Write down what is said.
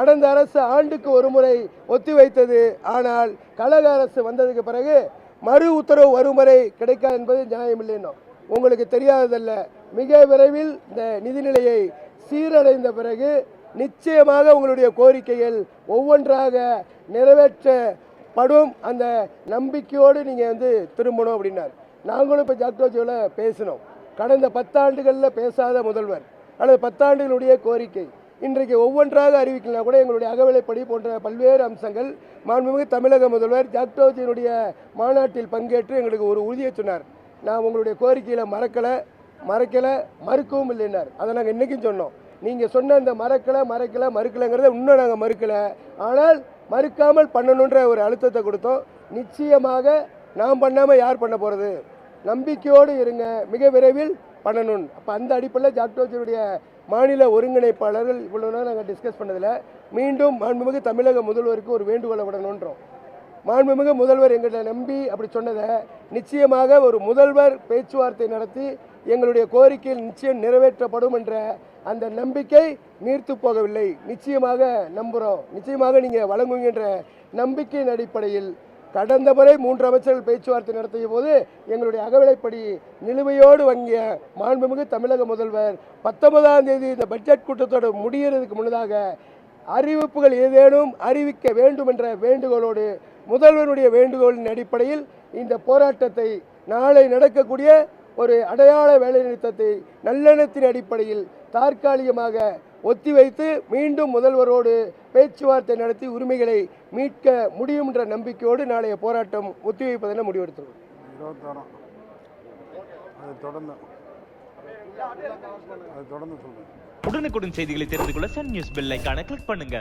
கடந்த அரசு ஆண்டுக்கு ஒரு முறை ஒத்திவைத்தது. ஆனால் கழக அரசு வந்ததுக்கு பிறகு மறு உத்தரவு வரும் வரை கிடைக்காது என்பது நியாயமில்லைன்னோ உங்களுக்கு தெரியாததல்ல. மிக விரைவில் இந்த நிதிநிலையை சீரடைந்த பிறகு நிச்சயமாக உங்களுடைய கோரிக்கைகள் ஒவ்வொன்றாக நிறைவேற்றப்படும். அந்த நம்பிக்கையோடு நீங்கள் வந்து திரும்பணும் அப்படின்னார். நாங்களும் இப்போ ஜாக்டோஜியோவில் பேசினோம். கடந்த பத்தாண்டுகளில் பேசாத முதல்வர். அல்லது பத்தாண்டுகளுடைய கோரிக்கை. இன்றைக்கு ஒவ்வொன்றாக அறிவிக்கலாம் கூட எங்களுடைய அகவிலைப்படி போன்ற பல்வேறு அம்சங்கள் மாண்புமிகு தமிழக முதல்வர் ஜாக்டோஜியினுடைய மாநாட்டில் பங்கேற்று எங்களுக்கு ஒரு உறுதியை சொன்னார். நான் உங்களுடைய கோரிக்கையில் மறக்கலை மறைக்கலை மறுக்கவும் இல்லைன்னார் அதை நாங்கள் இன்றைக்கும் சொன்னோம். நீங்கள் சொன்ன அந்த மறக்கலை மறைக்கலை மறுக்கலைங்கிறத இன்னும் நாங்கள் மறுக்கலை. ஆனால் மறுக்காமல் பண்ணணுன்ற ஒரு அழுத்தத்தை கொடுத்தோம். நிச்சயமாக நாம் பண்ணாமல் யார் பண்ண போகிறது நம்பிக்கையோடு இருங்க. மிக விரைவில் பண்ணணும். அப்போ அந்த அடிப்படையில் ஜாக்டோஜியுடைய மாநில ஒருங்கிணைப்பாளர்கள் இவ்வளோ நேரம் நாங்கள் டிஸ்கஸ் பண்ணதில் மீண்டும் மாண்புமிகு தமிழக முதல்வருக்கு ஒரு வேண்டுகோளை விடணுன்றோம். மாண்புமிகு முதல்வர் எங்களை நம்பி அப்படி சொன்னதை நிச்சயமாக ஒரு முதல்வர் பேச்சுவார்த்தை நடத்தி எங்களுடைய கோரிக்கையில் நிச்சயம் நிறைவேற்றப்படும் என்ற அந்த நம்பிக்கை நீர்த்து போகவில்லை. நிச்சயமாக நம்புகிறோம் நிச்சயமாக நீங்கள் வழங்குவீங்கன்ற நம்பிக்கையின் அடிப்படையில் கடந்த முறை மூன்று அமைச்சர்கள் பேச்சுவார்த்தை நடத்திய போது எங்களுடைய அகவிலைப்படி நிலுவையோடு வங்கிய மாண்புமிகு தமிழக முதல்வர் பத்தொன்பதாம் தேதி இந்த பட்ஜெட் கூட்டத்தோடு முடிகிறதுக்கு முன்னதாக அறிவிப்புகள் ஏதேனும் அறிவிக்க வேண்டும் என்ற வேண்டுகோளோடு முதல்வருடைய வேண்டுகோளின் அடிப்படையில் இந்த போராட்டத்தை நாளை நடக்கக்கூடிய ஒரு அடையாள வேலைநிறுத்தத்தை நல்லெண்ணத்தின் அடிப்படையில் தற்காலிகமாக ஒத்திவைத்து மீண்டும் முதல்வரோடு பேச்சுவார்த்தை நடத்தி உரிமைகளை மீட்க முடியும் என்ற நம்பிக்கையோடு நாளைய போராட்டம் ஒத்திவைப்பதென முடிவெடுத்துள்ளோம். இருபத்தாறாம். அது தொடர்ந்து. அது தொடர்ந்து சொல்கிறேன் உடனுக்குடன் செய்திகளை தெரிந்து கொள்ள சன் நியூஸ் பெல் ஐகானை கிளிக் பண்ணுங்க.